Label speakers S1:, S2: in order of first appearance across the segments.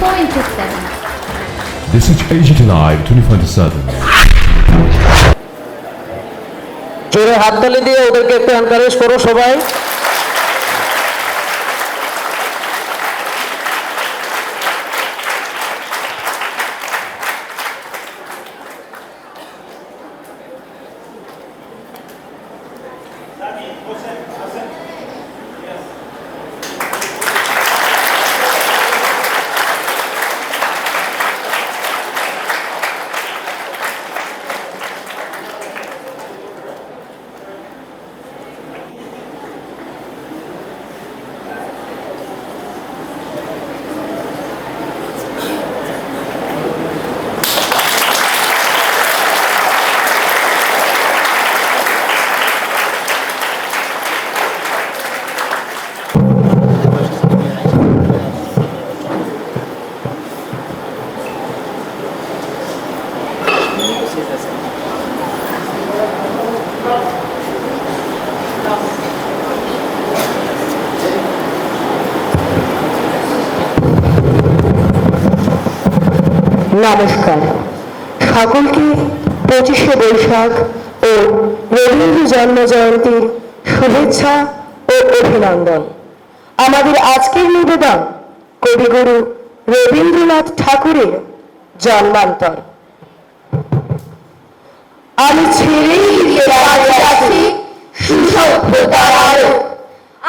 S1: 4
S2: This is Asia Live 24/7.
S3: জোরে হাততালি দিয়ে ওদেরকে একটু এনকারেজ করো সবাই
S4: নমস্কার। সকলকে পঁচিশে বৈশাখ ও রবীন্দ্র জন্ম জয়ন্তীর শুভেচ্ছা ও অভিনন্দন। আমাদের আজকের নিবেদন কবিগুরু রবীন্দ্রনাথ ঠাকুরের জন্মান্তর। আমি ছেড়েই সুসভ্যতার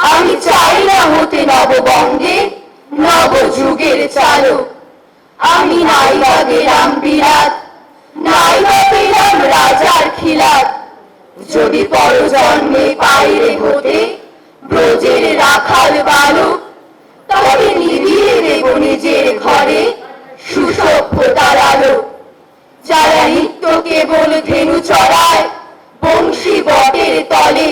S4: আমি চাই না হতে নববঙ্গে নবযুগের চালক আমি নাইবা গেলাম বিরাট নাইবা পেলাম রাজার খিলাত যদি পরজন্মে বাইরে হতে ব্রজের রাখাল বালক তবে নিবিয়ে দেব নিজের ঘরে সুসভ্যতার আলো যারা নিত্য কেবল ধেনু চড়ায় বংশী বটের তলে,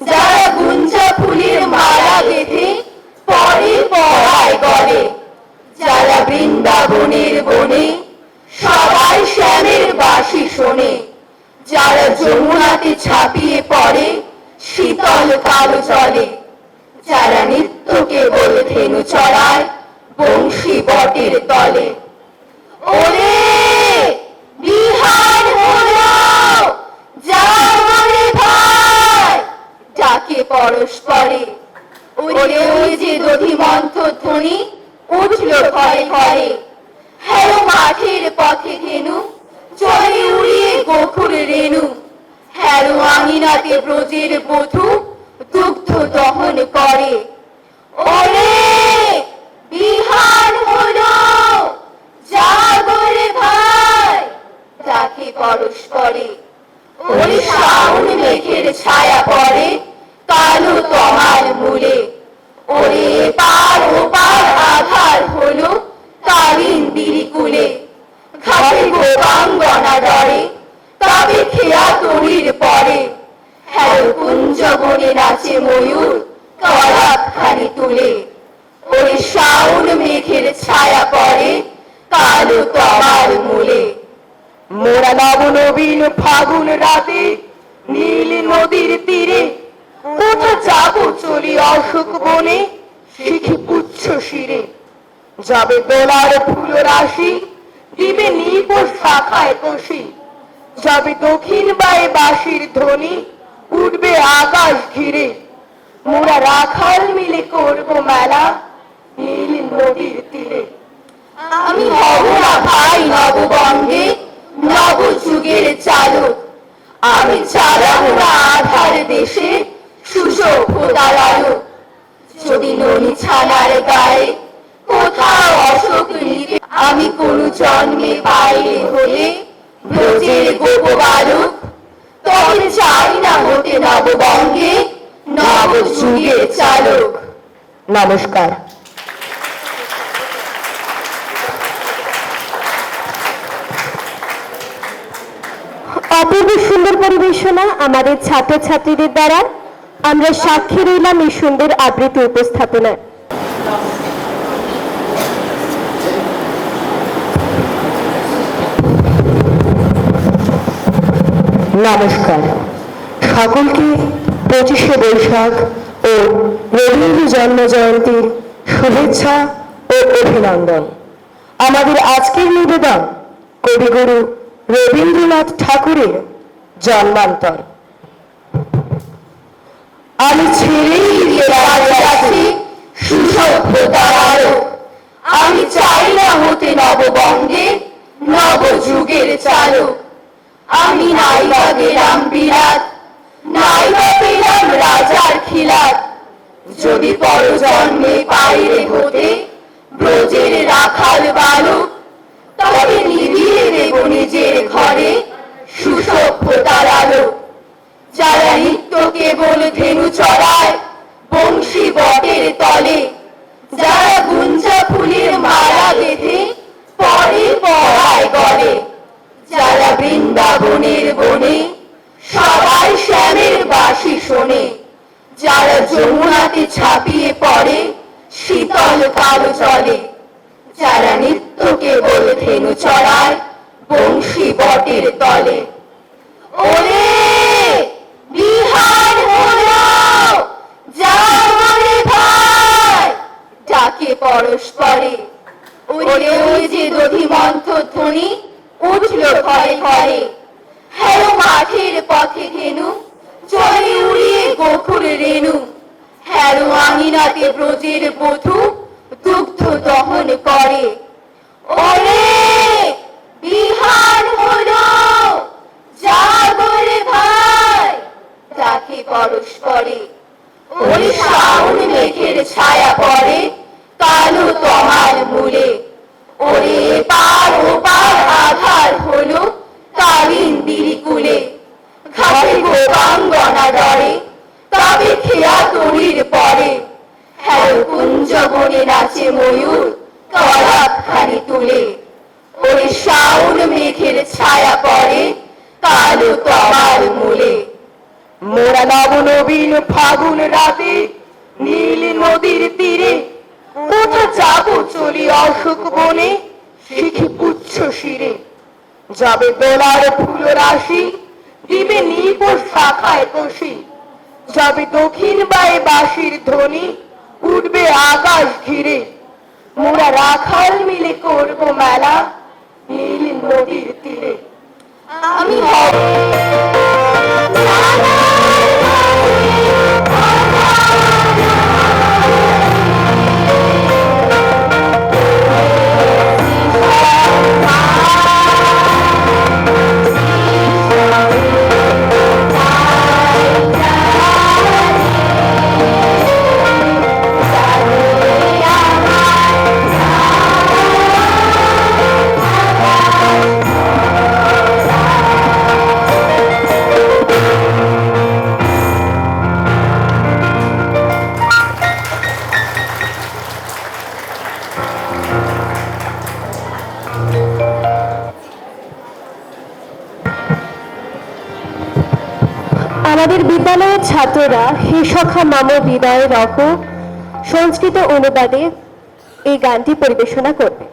S4: যারা গুঞ্জা ফুলের মালা বেঁধে পরে পড়ায় গড়ে যারা বৃন্দাবনের বনে সবাই শ্যামের বাসি শোনে। যারা যমুনাতে ছাপিয়ে পড়ে, শীতল কালো জলে। যারা নিত্য কেবল ধেনু চড়ায়, বংশী বটের তলে। ওরে, বিহার মনে ডাকে পরস্পরে। ওরে, ওই যে দধিমন্থ ধ্বনি, উঠল ঘরে ঘরে। হ্যালো, মাঠের পথে ধেনু চলে উড়িয়ে গোকুল রেণু। হ্যালো আঙিনাতে ব্রজের বধু দুগ্ধ দহন করে। ওরে বিহার হলো জাগরে ভাই ডাকে পরস্পরে ওই শাওন মেঘের ছায়া পড়ে কালো তোমার মূলে ওরে পার ও পার আধার হলো কালিন্দিরি কুলে ঘাটে গোপাঙ্গনা ডরে তবে খেয়া তরির পরে। হ্যালো কুঞ্জবনে নাচে ময়ূর করাত খানি তুলে। ওরে শাওন মেঘের ছায়া পড়ে, কালো তোমার মূলে। মোরা নব নবীন ফাগুন রাতে, নীল নদীর তীরে, কোথা যাব চলি অশোক বনে, শিখি পুচ্ছ শিরে। যাবে দোলার ফুল রাশি, দিবে নিপ শাখায় কষি যাবে দক্ষিণ বায়ে বাঁশির ধ্বনি, উঠবে আকাশ ঘিরে। মোরা রাখাল মিলে করব মেলা নীল নদীর তীরে। আমি হব না ভাই নববঙ্গে, নবযুগের চালক। আমি চালাবো না আধার দেশে সুসভ্যতার যদি ননি ছানার গায়ে কোথাও অশোক নিতে আমি কোন জন্মে বাইরে হলে নমস্কার।
S5: অপূর্ব সুন্দর পরিবেশনা আমাদের ছাত্রছাত্রীদের দ্বারা। আমরা সাক্ষী রইলাম এই সুন্দর আবৃত্তি উপস্থাপনায়।
S4: নমস্কার। সকলকে পঁচিশে বৈশাখ ও রবীন্দ্র জন্ম জয়ন্তীর শুভেচ্ছা ও অভিনন্দন। আমাদের আজকের নিবেদন কবিগুরু রবীন্দ্রনাথ ঠাকুরের জন্মান্তর। আমি আমি চাই না হতে নববঙ্গে নবযুগের চালক। আমি নাইবা গেলাম বিরাট নাইবা পেলাম রাজার খিলাত। যদি পরজন্মে পাইরে হতে ব্রজের রাখাল বালক তবে নিভিয়ে দেব নিজের ঘরে সুসভ্যতার আলো যারা নিত্য কেবল ধেনু চড়ায়, বংশী বটের তলে যমুনাতে ছাপিয়ে পড়ে, শীতল কালো চলে যারা নিত্য কেবল ধেনু চড়ায়, বংশী বটের তলে। ওরে, বিহার ডাকে পরস্পরে। ওরে, ওই যে দধিমন্থ ধ্বনি, উঠল ঘরে ঘরে। হ্যালো মাঠের পথে ধেনু চলে উড়িয়ে গোকুল রেণু। হ্যালো ব্রজের বধু দুগ্ধ দহন করে। ওরে বিহার হলো, জাগরে ভাই তাকে পরস্পরে ওই শাওন মেঘের ছায়া পড়ে মোরা নব নবীন ফাগুন রাতে, নীল নদীর তীরে কোথা যাব চলি অশোক বনে শিখি পুচ্ছ শিরে? যাবে দোলার ফুল রাশি, দিবে নিপ শাখায় কষি। যাবে দক্ষিণ বায়ে বাঁশির ধ্বনি, উঠবে আকাশ ঘিরে। মোরা রাখাল মিলে করব মেলা নীল নদীর তীরে। আমি
S5: ছাত্ররা হে মাম বিদায় রক সংস্কৃত অনুবাদে এই গানটি পরিবেশনা করবে।